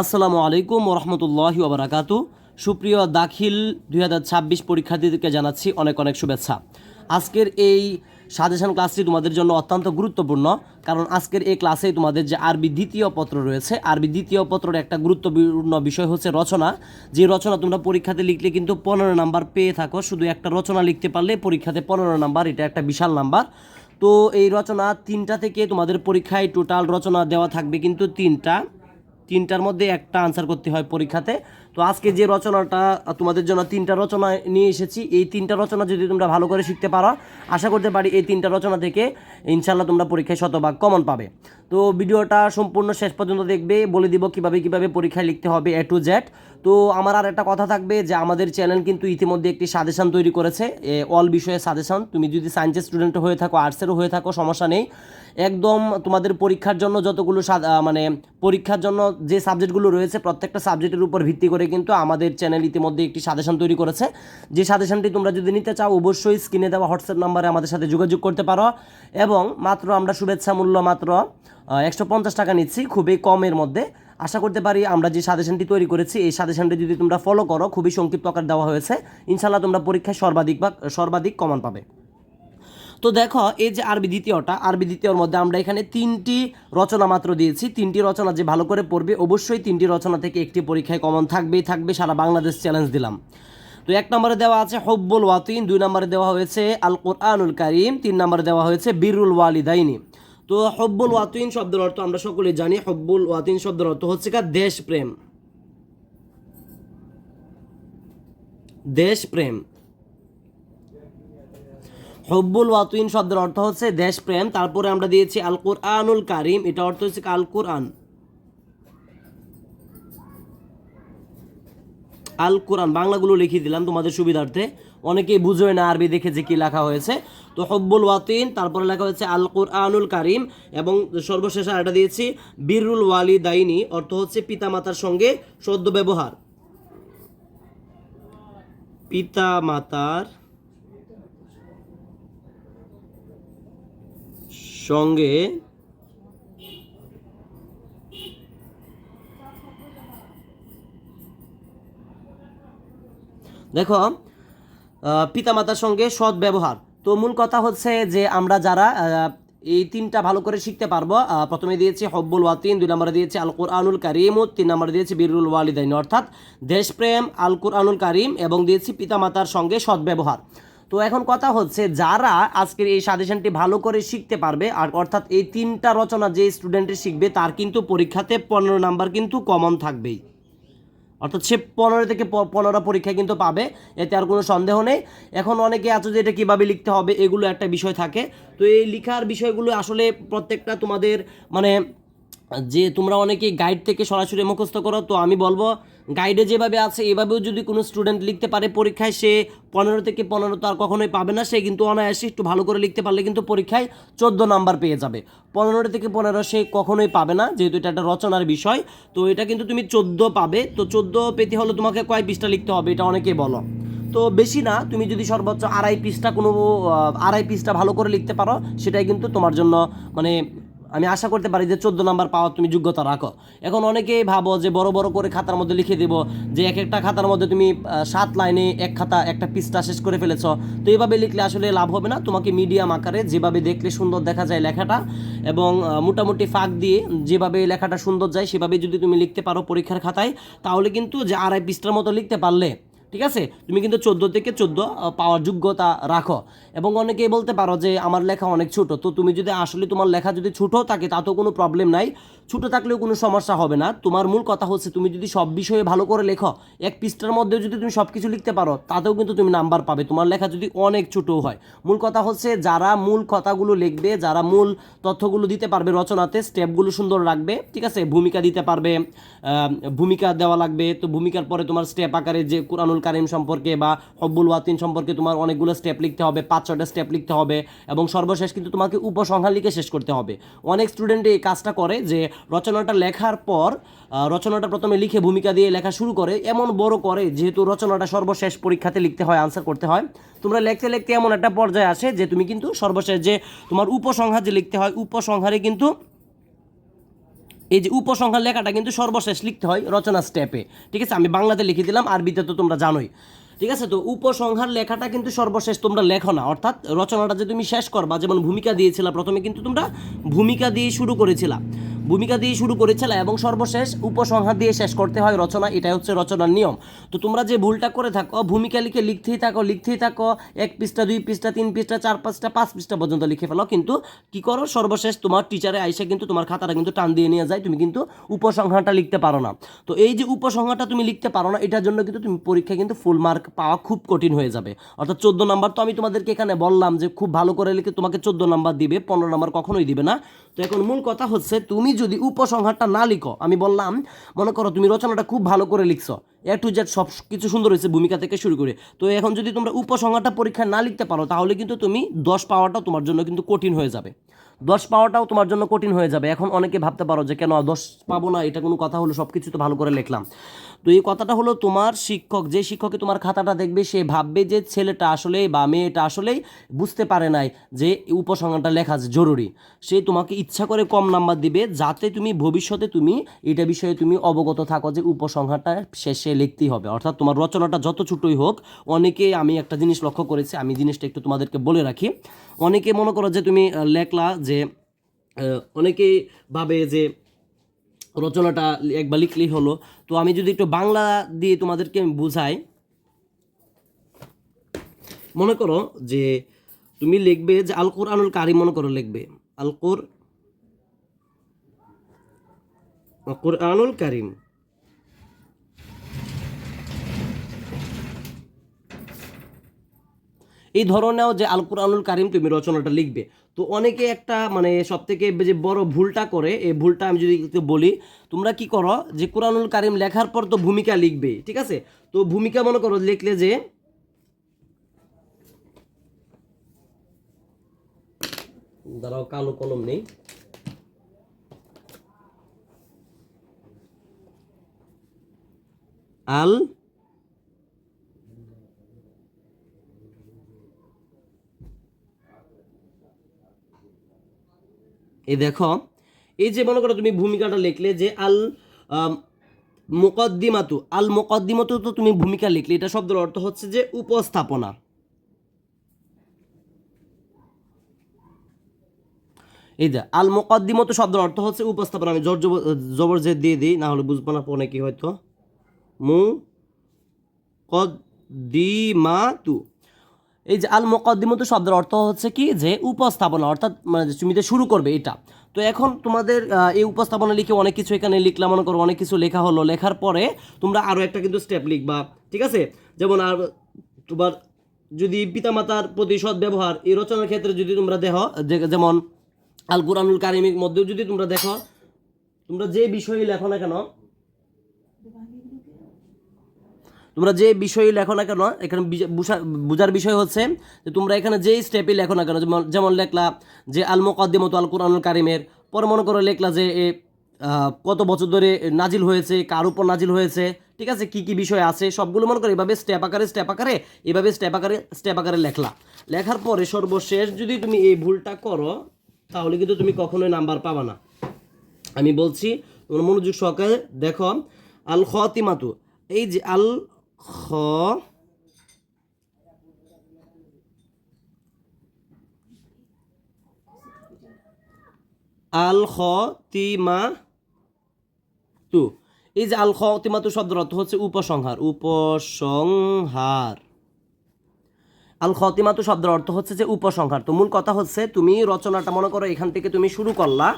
আসসালামু আলাইকুম রহমতুল্লাহি ওবরাকাতু সুপ্রিয় দাখিল দুই হাজার ছাব্বিশ পরীক্ষার্থীদেরকে জানাচ্ছি অনেক অনেক শুভেচ্ছা। আজকের এই সাজেশন ক্লাসটি তোমাদের জন্য অত্যন্ত গুরুত্বপূর্ণ, কারণ আজকের এই ক্লাসে তোমাদের যে আরবি দ্বিতীয় পত্র রয়েছে, আরবি দ্বিতীয় পত্রের একটা গুরুত্বপূর্ণ বিষয় হচ্ছে রচনা। যে রচনা তোমরা পরীক্ষাতে লিখলে কিন্তু পনেরো নাম্বার পেয়ে থাকো, শুধু একটা রচনা লিখতে পারলে পরীক্ষাতে পনেরো নাম্বার, এটা একটা বিশাল নাম্বার। তো এই রচনা তিনটা থেকে তোমাদের পরীক্ষায় টোটাল রচনা দেওয়া থাকবে কিন্তু তিনটা। তিনটার মধ্যে একটা আনসার করতে হয় পরীক্ষাতে। তো আজকে যে রচনাটা, তোমাদের জন্য তিনটা রচনা নিয়ে এসেছি, এই তিনটা রচনা যদি তোমরা ভালো করে শিখতে পারো, আশা করতে পারি এই তিনটা রচনা থেকে ইনশাল্লাহ তোমরা পরীক্ষায় শতভাগ কমন পাবে। তো ভিডিওটা সম্পূর্ণ শেষ পর্যন্ত দেখবে, বলে দিব কীভাবে কীভাবে পরীক্ষায় লিখতে হবে এ টু জেড তো আমার আর একটা কথা থাকবে যে আমাদের চ্যানেল কিন্তু ইতিমধ্যে একটি সাজেশন তৈরি করেছে অল বিষয়ে সাজেশন তুমি যদি সায়েন্সের স্টুডেন্ট হয়ে থাকো আর্টসেরও হয়ে থাকো, সমস্যা নেই। একদম তোমাদের পরীক্ষার জন্য যতগুলো মানে পরীক্ষার জন্য যে সাবজেক্টগুলো রয়েছে প্রত্যেকটা সাবজেক্টের উপর ভিত্তি করে কিন্তু আমাদের চ্যানেল ইতিমধ্যে একটি সাজেশন তৈরি করেছে। যে সাজেশনটি তোমরা যদি নিতে চাও, অবশ্যই স্ক্রিনে দেওয়া হোয়াটসঅ্যাপ নাম্বারে আমাদের সাথে যোগাযোগ করতে পারো। এবং মাত্র আমরা শুভেচ্ছা মূল্য মাত্র একশো পঞ্চাশ টাকা নিচ্ছি, খুবই কমের মধ্যে। আশা করতে পারি আমরা যে সাজেশনটি তৈরি করেছি, এই সাজেশনটি যদি তোমরা ফলো করো, খুবই সংক্ষিপ্ত আকার দেওয়া হয়েছে। ইনশাল্লাহ তোমরা পরীক্ষায় সর্বাধিক বা সর্বাধিক কমান পাবে। তো দেখো, এই যে আরবি দ্বিতীয়টা, আরবি দ্বিতীয়র মধ্যে আমরা এখানে তিনটি রচনা মাত্র দিয়েছি। তিনটি রচনা যে ভালো করে পড়বে, অবশ্যই তিনটি রচনা থেকে একটি পরীক্ষায় কমন থাকবেই, থাকবে, সারা বাংলাদেশ চ্যালেঞ্জ দিলাম। তো এক নম্বরে দেওয়া আছে হব্বুল ওয়াতিন, দুই নম্বরে দেওয়া হয়েছে আল কোরআনুল কারিম, তিন নম্বরে দেওয়া হয়েছে বিরুল ওয়ালিদাইনি। তো হব্বুল ওয়াতিন শব্দের অর্থ আমরা সকলেই জানি, হব্বুল ওয়াতিন শব্দের অর্থ হচ্ছে কা দেশপ্রেম। দেশপ্রেম। হব্বুল ওয়াতুইন শব্দের অর্থ হচ্ছে দেশপ্রেম। তারপরে আমরা দিয়েছি আল কোরআনুল কারিম, এটা অর্থ হচ্ছে আল কোরআন আল কোরআন বাংলাগুলো লিখিয়ে দিলাম তোমাদের সুবিধার্থে। অনেকেই বুঝোয় না আরবি দেখে যে কি লেখা হয়েছে। তো হব্বুল ওয়াতিন তারপরে লেখা হয়েছে আল কোরআনুল কারিম এবং সর্বশেষে আরেকটা দিয়েছি, বীরুল ওয়ালি দাইনি অর্থ হচ্ছে পিতামাতার সঙ্গে সদ্য ব্যবহার পিতা মাতার সঙ্গে দেখো পিতামাতার সঙ্গে সৎ ব্যবহার। তো মূল কথা হচ্ছে যে আমরা যারা এই তিনটা ভালো করে শিখতে পারব প্রথমে দিয়েছি হব্বুল ওয়াতিন, দুই নম্বরে দিয়েছি আল কোরআনুল কারিম তিন নম্বরে দিয়েছি বীরুল ওয়ালিদাইন। অর্থাৎ দেশপ্রেম আল কোরআনুল কারিম এবং দিয়েছি পিতামাতার সঙ্গে সৎ ব্যবহার। তো এখন কথা হচ্ছে যারা আজকের এই সাজেশনটি ভালো করে শিখতে পারবে, আর অর্থাৎ এই তিনটা রচনা যে স্টুডেন্টে শিখবে, তার কিন্তু পরীক্ষাতে পনেরো নাম্বার কিন্তু কমন থাকবেই। অর্থাৎ সে পনেরো থেকে পনেরো পরীক্ষা কিন্তু পাবে, এতে আর কোনো সন্দেহ নেই। এখন অনেকে আছে যে এটা কীভাবে লিখতে হবে, এগুলো একটা বিষয় থাকে। তো এই লেখার বিষয়গুলো আসলে প্রত্যেকটা তোমাদের মানে যে তোমরা অনেকে গাইড থেকে সরাসরি মুখস্থ করো, তো আমি বলব গাইডে যেভাবে আছে, এভাবেও যদি কোনো স্টুডেন্ট লিখতে পারে পরীক্ষায়, সে পনেরো থেকে পনেরো তো আর কখনোই পাবে না। সে কিন্তু অনায়াসে একটু ভালো করে লিখতে পারলে কিন্তু পরীক্ষায় চোদ্দ নাম্বার পেয়ে যাবে। পনেরো থেকে পনেরো সে কখনোই পাবে না, যেহেতু এটা একটা রচনার বিষয়। তো এটা কিন্তু তুমি চোদ্দ পাবে। তো চোদ্দ পেতে হলে তোমাকে কয় পৃষ্ঠা লিখতে হবে, এটা অনেকেই বলো। তো বেশি না, তুমি যদি সর্বোচ্চ আড়াই পৃষ্ঠা কোনো আড়াই পৃষ্ঠা ভালো করে লিখতে পারো, সেটাই কিন্তু তোমার জন্য মানে আমি আশা করতে পারি যে চোদ্দ নাম্বার পাওয়ার তুমি যোগ্যতা রাখো। এখন অনেকেই ভাবো যে বড় বড় করে খাতার মধ্যে লিখে দেবো, যে এক একটা খাতার মধ্যে তুমি সাত লাইনে এক খাতা, একটা পৃষ্ঠা শেষ করে ফেলেছ। তো এইভাবে লিখলে আসলে লাভ হবে না। তোমাকে মিডিয়াম আকারে যেভাবে দেখলে সুন্দর দেখা যায় লেখাটা এবং মোটামুটি ফাঁক দিয়ে যেভাবে লেখাটা সুন্দর যায়, সেভাবে যদি তুমি লিখতে পারো পরীক্ষার খাতায়, তাহলে কিন্তু যে আড়াই পৃষ্ঠার মতো লিখতে পারলে ঠিক আছে? তুমি কিন্তু চোদ্দ থেকে চোদ্দ পাওয়ার যোগ্যতা রাখো। এবং অনেকেই বলতে পারো যে, আমার লেখা অনেক ছোট। তো তুমি যদি আসলে তোমার লেখা যদি ছোটো থাকে তাতেও কোনো প্রবলেম নাই। ছোটো থাকলেও কোনো সমস্যা হবে না। তোমার মূল কথা হচ্ছে, তুমি যদি সব বিষয়ে ভালো করে লেখো, এক পৃষ্ঠার মধ্যেও যদি তুমি সব কিছু লিখতে পারো, তাতেও কিন্তু তুমি নাম্বার পাবে। তোমার লেখা যদি অনেক ছোটো হয়। মূল কথা হচ্ছে, যারা মূল কথাগুলো লিখবে, যারা মূল তথ্যগুলো দিতে পারবে রচনাতে স্টেপগুলো সুন্দর রাখবে, ঠিক আছে? ভূমিকা দিতে পারবে ভূমিকা দেওয়া লাগবে। তো ভূমিকার পরে তোমার স্টেপ আকারে যে কুরআনুল কারিম সম্পর্কে বা হব্বুল ওয়াতিন সম্পর্কে তোমার অনেকগুলো স্টেপ লিখতে হবে পাঁচ ছটা স্টেপ লিখতে হবে এবং সর্বশেষ কিন্তু তোমাকে উপসংহার লিখে শেষ করতে হবে। অনেক স্টুডেন্ট এই কাজটা করে যে রচনাটা লেখার পর রচনাটা প্রথমে লিখে ভূমিকা দিয়ে লেখা শুরু করে, এমন বড় করে যেহেতু রচনাটা সর্বশেষ পরীক্ষাতে লিখতে হয় আনসার করতে হয়। তোমরা লিখতে লিখতে এমন একটা পর্যায়ে আসে যে তুমি কিন্তু সর্বশেষ যে তোমার উপসংহার যে লিখতে হয়, উপসংহারে কিন্তু এই যে উপসংহার লেখাটা কিন্তু সর্বশেষ লিখতে হয় রচনা স্টেপে। ঠিক আছে? আমি বাংলাতে লিখে দিলাম, আরবিতে তো তোমরা জানোই। ঠিক আছে? তো উপসংহার লেখাটা কিন্তু সর্বশেষ তোমরা লেখো না। অর্থাৎ রচনাটা যে তুমি শেষ করবা, যেমন ভূমিকা দিয়েছিলা, প্রথমে কিন্তু তোমরা ভূমিকা দিয়ে শুরু করেছিলা। ভূমিকা দিয়ে শুরু করেছিলা এবং সর্বশেষ উপসংহার দিয়ে শেষ করতে হয় রচনা, এটাই হচ্ছে রচনার নিয়ম। তো তোমরা যে ভুলটা করে থাকো, ভূমিকা লিখে লিখতেই থাকো লিখতেই থাকো, এক পৃষ্ঠা, দুই পৃষ্ঠা, তিন পৃষ্ঠা, চার পাঁচটা পাঁচ পৃষ্ঠা পর্যন্ত লিখে ফেলো। কিন্তু কি করো, সর্বশেষ তোমার টিচারে আইসে কিন্তু তোমার খাতাটা কিন্তু টান দিয়ে নিয়ে যায়, তুমি কিন্তু উপসংহারটা লিখতে পারো না। তো এই যে উপসংহারটা তুমি লিখতে পারো না, এটার জন্য কিন্তু তুমি পরীক্ষায় কিন্তু ফুল মার্ক পাওয়া খুব কঠিন হয়ে যাবে। অর্থাৎ চোদ্দ নাম্বার তো আমি তোমাদেরকে এখানে বললাম যে খুব ভালো করে লিখে তোমাকে চোদ্দ নাম্বার দিবে, পনেরো নাম্বার কখনোই দিবে না। তো এখন মূল কথা হচ্ছে, তুমি যদি উপসংহারটা না লিখো, আমি বললাম, মনে করো তুমি রচনাটা খুব ভালো করে লিখছো এ টু জেড সব কিছু সুন্দর হয়েছে ভূমিকা থেকে শুরু করে। তো এখন যদি তোমরা উপসংহারটা পরীক্ষায় না লিখতে পারো, তাহলে কিন্তু তুমি দশ পাওয়াটাও তোমার জন্য কিন্তু কঠিন হয়ে যাবে। দশ পাওয়াটাও তোমার জন্য কঠিন হয়ে যাবে। এখন অনেকে ভাবতে পারো যে কেন দশ পাবো না, এটা কোনো কথা হলো সব কিছু তো ভালো করে লিখলাম। তো এই কথাটা হলো তোমার শিক্ষক, যে শিক্ষকে তোমার খাতাটা দেখবে, সে ভাববে যে ছেলেটা আসলেই বা মেয়েটা আসলেই বুঝতে পারে নাই যে উপসংহারটা লেখা জরুরি। সে তোমাকে ইচ্ছা করে কম নাম্বার দিবে যাতে তুমি ভবিষ্যতে তুমি এটা বিষয়ে তুমি অবগত থাকো যে উপসংহারটা শেষে লিখতেই হবে। অর্থাৎ তোমার রচনাটা যত ছোটই হোক, অনেকে আমি একটা জিনিস লক্ষ্য করেছি, আমি জিনিসটা একটু তোমাদেরকে বলে রাখি। অনেকে মনে করো যে তুমি লেখলা যে অনেকেই ভাবে যে রচনাটা একবার লিখলেই হলো। তো আমি যদি একটু বাংলা দিয়ে তোমাদেরকে আমি বুঝাই। মনে করো যে তুমি লিখবে যে আল কোরআনুল কারিম মনে করো লিখবে। আল কোর কোরআনুল কারিম। এই ধরনেও যে আল কোরআনুল কারিম তুমি রচনাটা লিখবে। তো অনেকে একটা মানে সব থেকে যে বড় ভুলটা করে, এই ভুলটা আমি যদি বলি, তোমরা কি করো যে কোরআনুল কারিম লেখার পর তো ভূমিকা লিখবে, ঠিক আছে? তো ভূমিকা মনে করো লিখলে যে, দাঁড়াও, কালো কলম নেই। আল এই দেখো, এই যে মনে করো তুমি ভূমিকাটা লিখলে যে আল মুকদ্দিমাতু আল মুকদ্দিমাতু তো তুমি ভূমিকা লিখলে, এটা শব্দের অর্থ হচ্ছে যে উপস্থাপনা। এই যে, আল মুকদ্দিমাতু শব্দের অর্থ হচ্ছে উপস্থাপনা, আমি জোর জবর যে দিয়ে দিই, না হলে বুঝব না পরে কি হয়তো। মু কদ্দিমাতু এই যে আল মোকদ্দিমত শব্দের অর্থ হচ্ছে কি যে উপস্থাপনা, অর্থাৎ মানে তুমি যে শুরু করবে এটা। তো এখন তোমাদের এই উপস্থাপনা লিখে অনেক কিছু এখানে লিখলাম, মনে করো অনেক কিছু লেখা হলো। লেখার পরে তোমরা আরও একটা কিন্তু স্টেপ লিখবা, ঠিক আছে? যেমন আর তোমার যদি পিতামাতার প্রতি সৎ ব্যবহার এই রচনার ক্ষেত্রে যদি তোমরা দেখো যেমন আল কুরআনুল কারিমের মধ্যেও যদি তোমরা দেখো, তোমরা যে বিষয়ে লেখো না কেন তোমরা যে বিষয় লেখো না কেন, এখানে বোঝার বিষয় হচ্ছে যে তোমরা এখানে যেই স্টেপে লেখো না কেন, যেমন- লেখলা যে আল মোকদ্দিমত আল কোরআনুল কারিমের, পরে মনে করো লেখলা যে কত বছর ধরে নাজিল হয়েছে, কার উপর নাজিল হয়েছে, ঠিক আছে, কি কি বিষয় আছে, সবগুলো মনে করো এভাবে স্টেপ আকারে স্টেপ আকারে, এভাবে স্টেপ আকারে স্টেপ আকারে লেখলা। লেখার পরে সর্বশেষ যদি তুমি এই ভুলটা করো, তাহলে কিন্তু তুমি কখনোই নাম্বার পাবা না। আমি বলছি, তোমরা মনোযোগ সহকারে দেখো আল খতিমাতু এই যে আল খ আল তিমা তু। এই যে আল খতিমাতু শব্দের অর্থ হচ্ছে উপসংহার উপসংহার। আল খতিমাতু শব্দের অর্থ হচ্ছে যে উপসংহার। তো মূল কথা হচ্ছে তুমি রচনাটা মনে করো, এখান থেকে তুমি শুরু করলা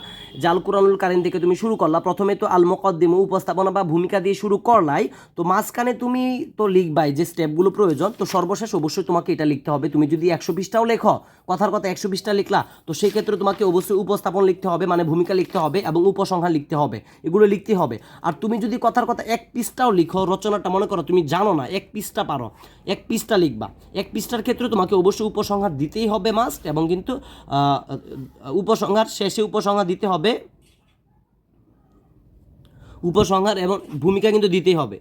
যে আল কুরআনুল কারিম থেকে তুমি শুরু করলা, প্রথমে তো আল মোকদ্দিম উপস্থাপনা বা ভূমিকা দিয়ে শুরু করলাই, তো মাঝখানে তুমি তো লিখবাই যে স্টেপগুলো প্রয়োজন, তো সর্বশেষ অবশ্যই তোমাকে এটা লিখতে হবে। তুমি যদি একশো বিশটাও লেখো, কথার কথা একশো বিশটা লিখলা, তো সেই ক্ষেত্রে তোমাকে অবশ্যই উপস্থাপন লিখতে হবে মানে ভূমিকা লিখতে হবে এবং উপসংহার লিখতে হবে, এগুলো লিখতে হবে। আর তুমি যদি কথার কথা এক পিসটাও লিখো, রচনাটা মনে করো তুমি জানো না, এক পিসটা পারো, এক পিসটা লিখবা, এক পিসটার ক্ষেত্রে তোমাকে অবশ্যই উপসংহার দিতেই হবে মাস্ট এবং কিন্তু উপসংহার শেষে উপসংহার দিতে হবে। উপসংহার এবং ভূমিকা কিন্তু দিতেই হবে।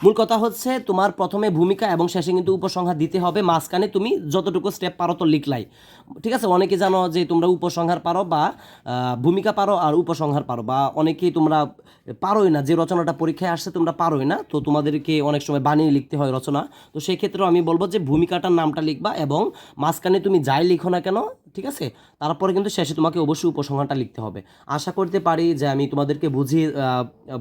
মূল কথা হচ্ছে তোমার প্রথমে ভূমিকা এবং শেষে কিন্তু উপসংহার দিতে হবে। মাঝখানে তুমি যতটুকু স্টেপ পারো তো লিখলাই। ঠিক আছে? অনেকে জানো যে তোমরা উপসংহার পারো বা ভূমিকা পারো আর উপসংহার পারো বা অনেকেই তোমরা পারোই না। যে রচনাটা পরীক্ষায় আসছে তোমরা পারোই না। তো তোমাদেরকে অনেক সময় বানিয়ে লিখতে হয় রচনা। তো সেই ক্ষেত্রেও আমি বলব যে ভূমিকাটার নামটা লিখবা এবং মাঝখানে তুমি যাই লিখো না কেন ঠিক আছে? তারপরে কিন্তু শেষে তোমাকে অবশ্যই উপসংহারটা লিখতে হবে। আশা করতে পারি যে আমি তোমাদেরকে বুঝিয়ে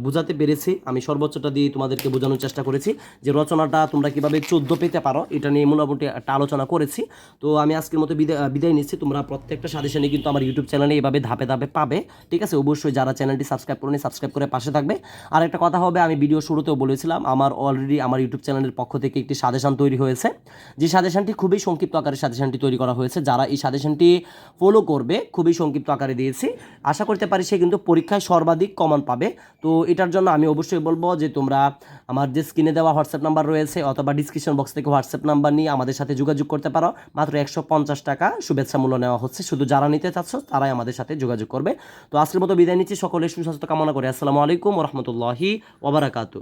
বুঝাতে পেরেছি। আমি সর্বোচ্চটা দিয়ে তোমাদেরকে বোঝানোর চেষ্টা করেছি যে রচনাটা তোমরা কীভাবে চোদ্দ পেতে পারো। এটা নিয়ে মোটামুটি একটা আলোচনা করেছি। তো আমি আজকের মতো বিদায় বিদায় নিচ্ছি। তোমরা প্রত্যেকটা সাজেশনে কিন্তু আমার ইউটিউব চ্যানেলে এভাবে ধাপে ধাপে পাবে। ঠিক আছে? অবশ্যই যারা চ্যানেলটি সাবস্ক্রাইব করেনি সাবস্ক্রাইব করে পাশে থাকবে। আর একটা কথা হবে, আমি ভিডিও শুরুতেও বলেছিলাম, আমার অলরেডি আমার ইউটিউব চ্যানেলের পক্ষ থেকে একটি সাজেশন তৈরি হয়েছে। যে সাজেশনটি খুবই সংক্ষিপ্ত আকারে সাজেশনটি তৈরি করা হয়েছে। যারা এই সাজেশনটি ফলো করবে, খুবই সংক্ষিপ্ত আকারে দিয়েছি। আশা করতে পারি সে কিন্তু পরীক্ষায় সর্বাধিক কমন পাবে। তো এটার জন্য আমি অবশ্যই বলব যে তোমরা আমার যে স্ক্রিনে দেওয়া হোয়াটসঅ্যাপ নাম্বার রয়েছে অথবা ডিসক্রিপশন বক্স থেকে হোয়াটসঅ্যাপ নাম্বার নিয়ে আমাদের সাথে যোগাযোগ করতে পারো। মাত্র একশো পঞ্চাশ টাকা শুভেচ্ছা মূল্য নেওয়া হচ্ছে। শুধু যারা নিতে চাচ্ছ, তারাই আমাদের সাথে যোগাযোগ করবে। তো আজকের মতো বিদায় নিচ্ছি। সকলের সুস্বাস্থ্য কামনা করে আসসালামু আলাইকুম রহমতুল্লাহি ওবরাকাতু